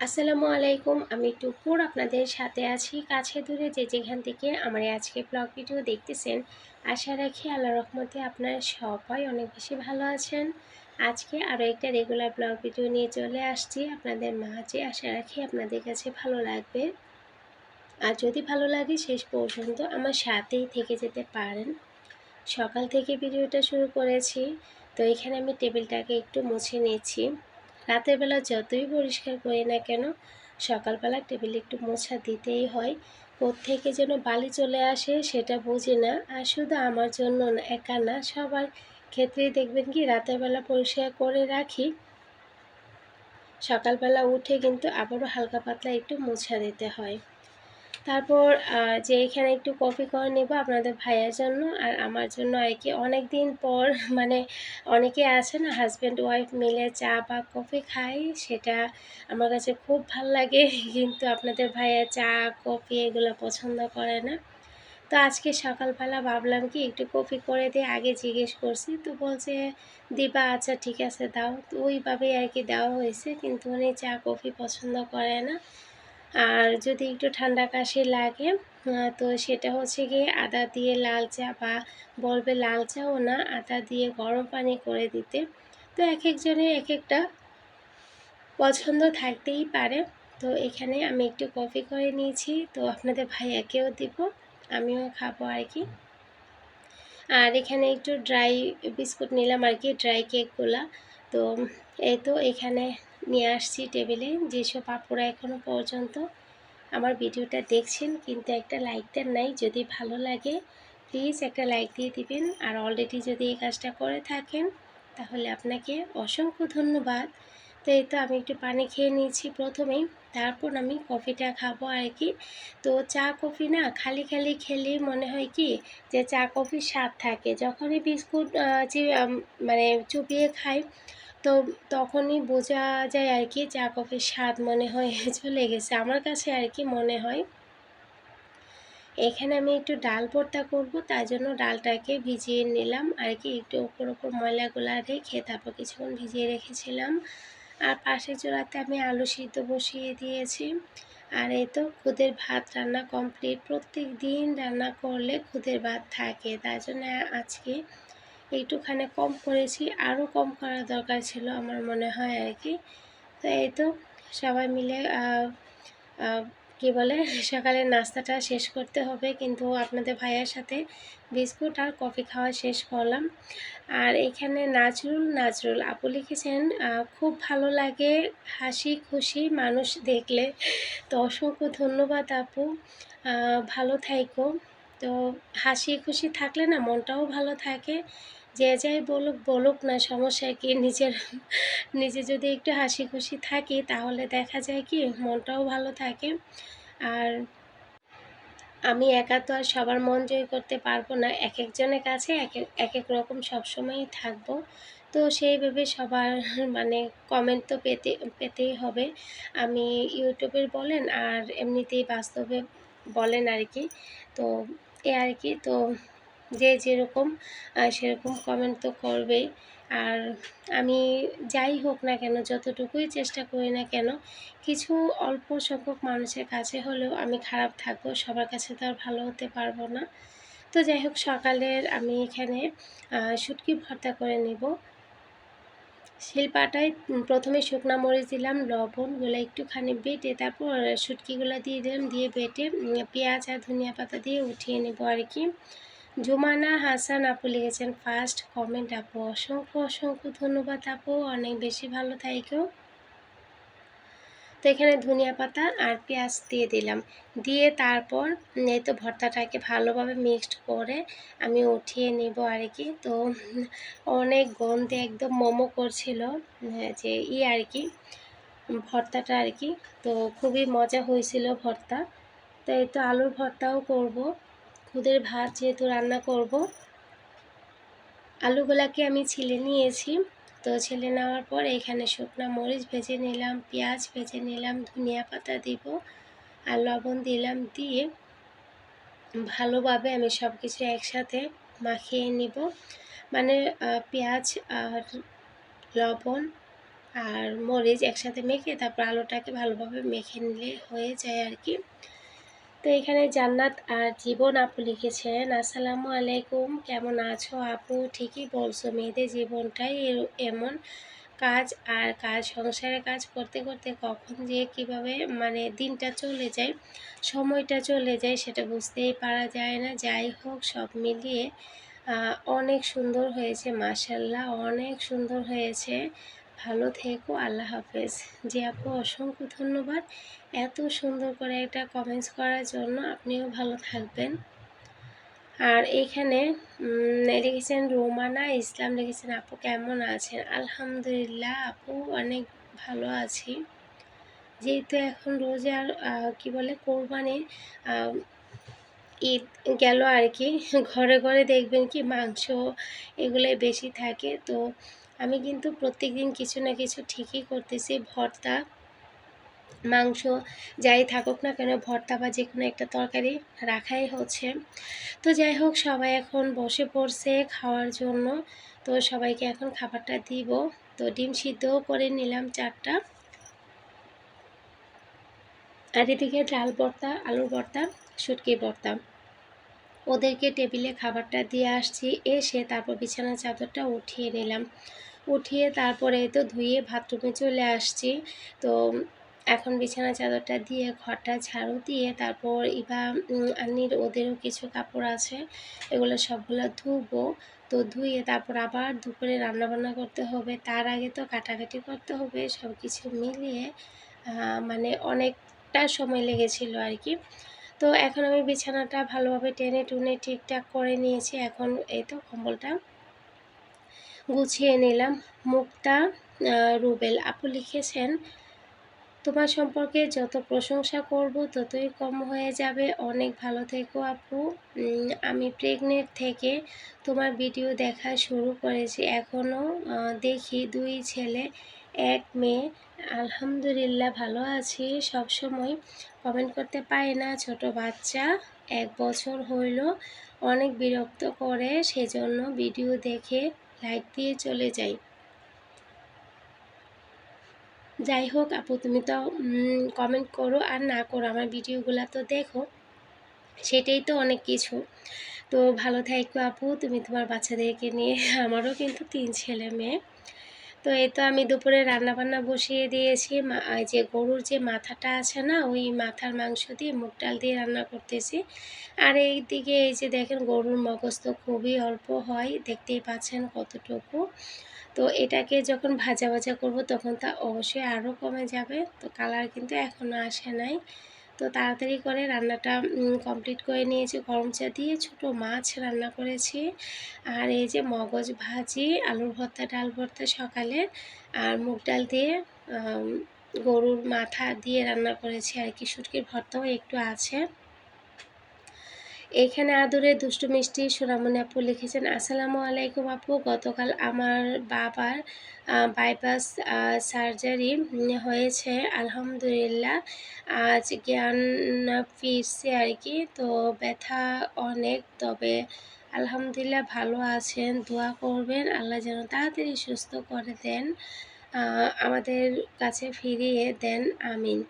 আসসালামু আলাইকুম, আমি টুকুর আপনাদের সাথে আছি কাছে দূরে যে যেখান থেকে আমার আজকে ব্লগ ভিডিও দেখতেছেন। আশা রাখি আল্লাহ রহমতে আপনারা সবাই অনেক বেশি ভালো আছেন। আজকে আরও একটা রেগুলার ব্লগ ভিডিও নিয়ে চলে আসছি আপনাদের মাঝে। আশা রাখি আপনাদের কাছে ভালো লাগবে। আর যদি ভালো লাগে শেষ পর্যন্ত আমার সাথেই থেকে যেতে পারেন। সকাল থেকে ভিডিওটা শুরু করেছি। তো এখানে আমি টেবিলটাকে একটু মুছে নিয়েছি। রাতের বেলা যতই পরিষ্কার করি না কেন, সকালবেলা টেবিলে একটু মোছা দিতেই হয়। থেকে যেন বালি চলে আসে সেটা বুঝি না। আর শুধু আমার জন্য একা না সবার ক্ষেত্রেই দেখবেন কি রাতের বেলা পরিষ্কার করে রাখি। সকালবেলা উঠে কিন্তু আবারও হালকা পাতলা একটু মোছা দিতে হয়। তারপর যে এখানে একটু কফি করে নেব আপনাদের ভাইয়ের জন্য আর আমার জন্য আর কি অনেক দিন পর মানে অনেকে আছে না হাজব্যান্ড ওয়াইফ মিলে চা বা কফি খাই সেটা আমার কাছে খুব ভালো লাগে, কিন্তু আপনাদের ভাইয়া চা কফি এগুলো পছন্দ করে না। তো আজকে সকালবেলা ভাবলাম কি, একটু কফি করে দিয়ে আগে জিজ্ঞেস করছি, তো বলছে, দিবা আচ্ছা ঠিক আছে, দাও। তো ওইভাবেই আর কি দেওয়া হয়েছে, কিন্তু উনি চা কফি পছন্দ করে না। আর যদি একটু ঠান্ডা কাশি লাগে তো সেটা হচ্ছে গিয়ে আদা দিয়ে লাল চা বা বলবে লাল চাও না, আদা দিয়ে গরম পানি করে দিতে। তো এক একজনের এক একটা পছন্দ থাকতেই পারে। তো এখানে আমি একটু কফি করে নিয়েছি, তো আপনাদের ভাইয়াকেও দিব, আমিও খাব আর কি। আর এখানে একটু ড্রাই বিস্কুট নিলাম আর কি, ড্রাই কেকগুলা। তো এই তো এখানে নিয়ে আসছি টেবিলে। যেসব আপুরা এখনও পর্যন্ত আমার ভিডিওটা দেখছেন, কিন্তু একটা লাইক দেন নাই, যদি ভালো লাগে প্লিজ একটা লাইক দিয়ে দিবেন। আর অলরেডি যদি এই কাজটা করে থাকেন, তাহলে আপনাকে অসংখ্য ধন্যবাদ। তো এই তো আমি একটু পানি খেয়ে নিয়েছি প্রথমেই। তারপর আমি কফিটা খাব আর কি। তো চা, কফি না খালি খালি খেলে মনে হয় কি যে চা, কফির স্বাদ থাকে। যখনই বিস্কুট মানে চুপিয়ে খাই তো তখনই বোঝা যায় আর কি চা কফির স্বাদ মনে হয় চলে গেছে। আমার কাছে আর কি মনে হয় এখানে আমি একটু ডাল ভর্তা করব, তার জন্য ডালটাকে ভিজিয়ে নিলাম। আর কি একটু ওপর ওপর ময়লাগুলা রেখে তারপর কিছুক্ষণ ভিজিয়ে রেখেছিলাম। আর পাশের চোলাতে আমি আলু সিদ্ধ বসিয়ে দিয়েছি। আর এই তো খুদের ভাত রান্না কমপ্লিট। প্রত্যেক দিন রান্না করলে খুদের ভাত থাকে, তার জন্য আজকে একটুখানি কম করেছি আরও কম করা দরকার ছিল আমার মনে হয় আর কি। তো এই তো সবাই মিলে কি বলে সকালের নাস্তাটা শেষ করতে হবে। কিন্তু আপনাদের ভাইয়ের সাথে বিস্কুট আর কফি খাওয়া শেষ করলাম। আর এখানে নাজরুল নাজরুল, আপু লিখেছেন খুব ভালো লাগে হাসি খুশি মানুষ দেখলে। তো অসংখ্য ধন্যবাদ আপু। ভালো থাইকো। তো হাসি খুশি থাকলে না মনটাও ভালো থাকে। যে যাই বলুক বলুক না, সমস্যা কি? নিজের, নিজে যদি একটু হাসি খুশি থাকি, তাহলে দেখা যায় কি, মনটাও ভালো থাকে। আর আমি একা তো আর সবার মন জয় করতে পারব না। এক একজনের কাছে এক এক রকম সবসময়ই থাকব। তো সেইভাবে সবার মানে কমেন্ট তো পেতে, পেতেই হবে। আমি ইউটিউবের বলেন আর এমনিতেই বাস্তবে বলেন আর কি। তো এ আর কি, তো যে যেরকম সেরকম কমেন্ট তো করবেই। আর আমি যাই হোক না কেন, যতটুকুই চেষ্টা করি না কেন, কিছু অল্প সংখ্যক মানুষের কাছে হলেও আমি খারাপ থাকব, সবার কাছে তো আর ভালো হতে পারব না। তো যাই হোক, সকালের আমি এখানে শুটকি ভর্তা করে নেব। শিলপাটায় প্রথমে শুকনা মরিচ দিলাম লবণগুলো একটুখানি বেটে তারপর শুটকিগুলো দিয়ে দিলাম, দিয়ে বেটে পেঁয়াজ আর ধনিয়া পাতা দিয়ে উঠিয়ে নেব আর কি। জুমানা হাসান আপু লিখেছেন ফার্স্ট কমেন্ট আপু অসংখ্য অসংখ্য ধন্যবাদ আপু অনেক বেশি ভালো থাইকেও তো এখানে ধনিয়া পাতা আর পেঁয়াজ দিয়ে দিলাম। দিয়ে তারপর এই তো ভর্তাটাকে ভালোভাবে মিক্সড করে আমি উঠিয়ে নেব আর কি। তো অনেক গন্ধে একদম মোমো করছিল হ্যাঁ, যে ই আর কি ভর্তাটা আর কি। তো খুবই মজা হয়েছিল ভর্তা। তো এই তো আলুর ভর্তাও করব। খুদের ভাত যেহেতু রান্না করব, আলুগুলাকে আমি ছিলে নিয়েছি। তো ছেলে নেওয়ার পর এখানে শুকনা মরিচ ভেজে নিলাম, পেঁয়াজ ভেজে নিলাম, ধনিয়া পাতা দিব আর লবণ দিলাম দিয়ে ভালোভাবে আমি সব কিছু একসাথে মাখিয়ে নিব। মানে পেঁয়াজ আর লবণ আর মরিচ একসাথে মেখে তারপর আলুটাকে ভালোভাবে মেখে নিলে হয়ে যায় আর কি। তো এখানে জান্নাত আর জীবন আপু লিখেছেন, আসসালামু আলাইকুম, কেমন আছো আপু? ঠিকই বলছো, মেয়েদের জীবনটাই এমন কাজ আর কাজ, সংসারের কাজ করতে করতে কখন যে কীভাবে মানে দিনটা চলে যায়, সময়টা চলে যায় সেটা বুঝতেই পারা যায় না। যাই হোক, সব মিলিয়ে অনেক সুন্দর হয়েছে মাসাল্লাহ অনেক সুন্দর হয়েছে। ভালো থেকো, আল্লাহ হাফেজ। যে আপু, অসংখ্য ধন্যবাদ। এত সুন্দর করে একটা কমেন্টস করার জন্য আপনিও ভালো থাকবেন। আর এখানে লিখেছেন, রোমানা, ইসলাম লিখেছেন, আপু কেমন আছেন? আলহামদুলিল্লাহ, আপু অনেক ভালো আছি। যেহেতু এখন রোজার কি বলে কোরবানি ঈদ গেল আর কি, ঘরে ঘরে দেখবেন কি মাংস এগুলোই বেশি থাকে। তো আমি কিন্তু প্রত্যেক দিন কিছু না কিছু ঠিকই করতেছি। ভর্তা, মাংস, যাই থাকুক না কেন, ভর্তা বা যে কোনো একটা তরকারি রাখাই হচ্ছে। তো যাই হোক, সবাই এখন বসে পড়ছে খাওয়ার জন্য। তো সবাইকে এখন খাবারটা দিব। তো ডিম সিদ্ধও করে নিলাম চারটা। আর এদিকে ডাল ভর্তা, আলুর ভর্তা শুটকি ভর্তা। ওদেরকে টেবিলে খাবারটা দিয়ে আসছি। এসে তারপর বিছানার চাদরটা উঠিয়ে নিলাম। উঠিয়ে তারপরে তো ধুয়ে বাথরুমে চলে আসছি। তো এখন বিছানা চাদরটা দিয়ে ঘরটা ঝাড়ু দিয়ে তারপর ইবা আন্নির ওদেরও কিছু কাপড় আছে। এগুলো সবগুলো ধুবো। তো ধুয়ে তারপর আবার দুপুরে রান্নাবান্না করতে হবে। তার আগে তো কাটাকাটি করতে হবে সব কিছু মিলিয়ে মানে অনেকটা সময় লেগেছিল আর কি। তো এখন আমি বিছানাটা ভালোভাবে টেনে টুনে ঠিকঠাক করে নিয়েছি। এখন এই তো কম্বলটা গুছিয়ে নিলাম। মুক্তা রুবেল, আপু লিখেছেন, তোমার সম্পর্কে যত প্রশংসা করব ততই কম হয়ে যাবে। অনেক ভালো থেকো আপু। আমি প্রেগনেন্ট থেকে তোমার ভিডিও দেখা শুরু করেছি। এখনও দেখি দুই ছেলে, এক মেয়ে আলহামদুলিল্লাহ, ভালো আছি। সব সময় কমেন্ট করতে পারি না। ছোট বাচ্চা, এক বছর হইল, অনেক বিরক্ত করে, সেজন্য ভিডিও দেখে লাইক দিয়ে চলে যাই। যাই হোক আপু, তুমি তো কমেন্ট করো আর না করো, আমার ভিডিওগুলো তো দেখো। সেটাই তো অনেক কিছু। তো ভালো থাকো আপু, তুমি তোমার বাচ্চাদেরকে নিয়ে, আমারও কিন্তু তিন ছেলে মেয়ে। তো এই তো আমি দুপুরে রান্নাবান্না বসিয়ে দিয়েছি। যে গরুর যে মাথাটা আছে না, ওই মাথার মাংস দিয়ে মুগ ডাল দিয়ে রান্না করতেছি। আর এই দিকে এই যে দেখেন গরুর মগজ তো খুবই অল্প হয়, দেখতেই পাচ্ছেন কতটুকু। তো এটাকে যখন ভাজা ভাজা করব তখন তা অবশ্যই আরও কমে যাবে, তো কালার কিন্তু এখনও আসে নাই। তো তাড়াতাড়ি করে রান্নাটা কমপ্লিট করে নিয়েছি। গরম চা দিয়ে ছোটো মাছ রান্না করেছি। আর এই যে মগজ ভাজি, আলুর ভর্তা, ডাল ভর্তা সকালে, আর মুগ ডাল দিয়ে গরুর মাথা দিয়ে রান্না করেছি। আর কি শুটকির ভর্তাও একটু আছে। এখানে আদরে দুষ্টু মিষ্টি সোনামণি আপু লিখেছেন, আসসালামু আলাইকুম আপু। গতকাল আমার বাবার বাইপাস সার্জারি হয়েছে। আলহামদুলিল্লাহ, আজ জ্ঞান ফিরছে আর কি। তো ব্যথা অনেক, তবে আলহামদুলিল্লাহ ভালো আছেন। দোয়া করবেন, আল্লাহ যেন তাড়াতাড়ি সুস্থ করে দেন আমাদের কাছে ফিরিয়ে দেন। আমিন।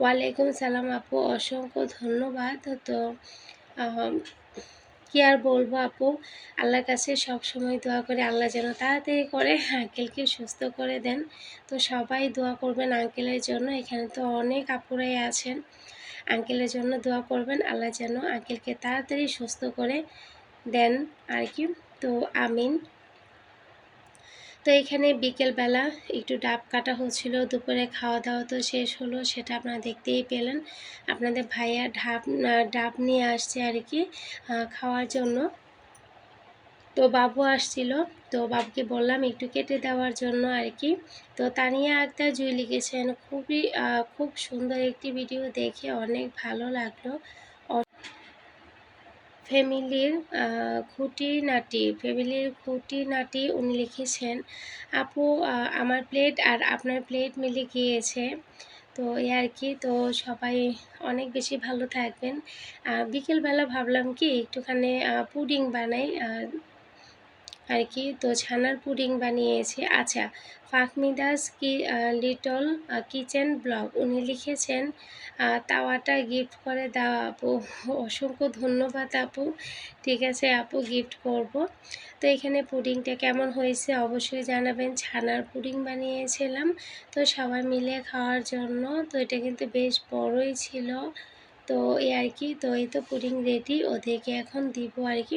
ওয়ালাইকুম সালাম আপু, অসংখ্য ধন্যবাদ। তো কি আর বলব আপু? আল্লাহর কাছে সব সময় দোয়া করে, আল্লাহ যেন তাড়াতাড়ি করে আঙ্কেলকে সুস্থ করে দেন। তো সবাই দোয়া করবেন আঙ্কেলের জন্য, এখানে তো অনেক আপুরাই আছেন। আঙ্কেলের জন্য দোয়া করবেন, আল্লাহ যেন আঙ্কেলকে তাড়াতাড়ি সুস্থ করে দেন আর কি। তো আমিন। তো এখানে বিকেলবেলা একটু ডাব কাটা হচ্ছিল, দুপুরে খাওয়া দাওয়া তো শেষ হলো, সেটা আপনারা দেখতেই পেলেন। আপনাদের ভাইয়া ঢাব ডাব নিয়ে আসছে আর কি খাওয়ার জন্য। তো বাবু আসছিল, তো বাবুকে বললাম একটু কেটে দেওয়ার জন্য আর কি। তো তানিয়া আক্তার জুই লিখেছেন, খুবই খুব সুন্দর একটি ভিডিও দেখে অনেক ভালো লাগল। ফ্যামিলির খুঁটিনাটি ফ্যামিলির খুঁটিনাটি উনি লিখেছেন। আপু আমার প্লেট আর আপনার প্লেট মিলে গিয়েছে। তো এই আর কি, তো সবাই অনেক বেশি ভালো থাকবেন। বিকেলবেলা ভাবলাম কি একটুখানি পুডিং বানাই। আর কি? তো ছানার পুডিং বানিয়েছে। আচ্ছা ফাহমিদাস কি লিটল কিচেন ব্লগ। উনি লিখেছেন তাওয়াটা গিফট করে দাও আপু। অসংখ্য ধন্যবাদ আপু। ঠিক আছে আপু, গিফট করব। তো এখানে পুডিংটা কেমন হয়েছে অবশ্যই জানাবেন। ছানার পুডিং বানিয়েছিলাম। তো সবাই মিলে খাওয়ার জন্য। তো এটা কিন্তু বেশ বড়ই ছিল। তো এই আর কি, তো এই তো পুডিং রেডি ওদেরকে এখন দিব আর কি।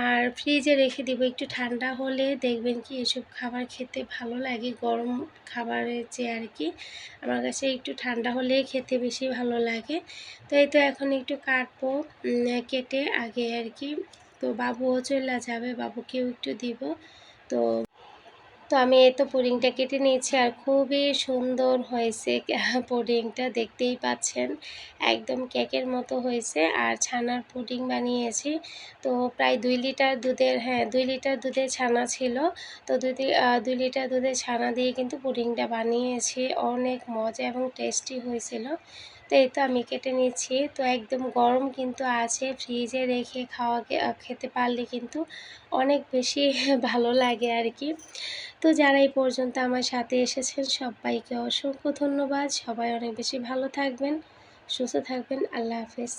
আর ফ্রিজে রেখে দিব একটু ঠান্ডা হলে, দেখবেন কি এসব খাবার খেতে ভালো লাগে, গরম খাবারের চেয়ে আর কি। আমার কাছে একটু ঠান্ডা হলে খেতে বেশি ভালো লাগে। তো এই তো এখন একটু কাটবো কেটে আগে আর কি। তো বাবুও চলে যাবে, বাবুকেও একটু দিব। তো তো আমি এই তো পুডিংটা কেটে নিয়েছি আর খুবই সুন্দর হয়েছে পুডিংটা দেখতেই পাচ্ছেন। একদম কেকের মতো হয়েছে আর ছানার পুডিং বানিয়েছি। তো প্রায় দুই লিটার দুধের হ্যাঁ দুই লিটার দুধের ছানা ছিল। তো দুই দুই লিটার দুধের ছানা দিয়ে কিন্তু পুডিংটা বানিয়েছি। অনেক মজা এবং টেস্টি হয়েছিল। তো এই তো আমি কেটে নিচ্ছি তো একদম গরম কিন্তু আছে। ফ্রিজে রেখে খাওয়া খেতে পারলে কিন্তু অনেক বেশি ভালো লাগে আর কি তো যারা এই পর্যন্ত আমার সাথে এসেছেন, সবাইকে অসংখ্য ধন্যবাদ। সবাই অনেক বেশি ভালো থাকবেন, সুস্থ থাকবেন। আল্লাহ হাফেজ।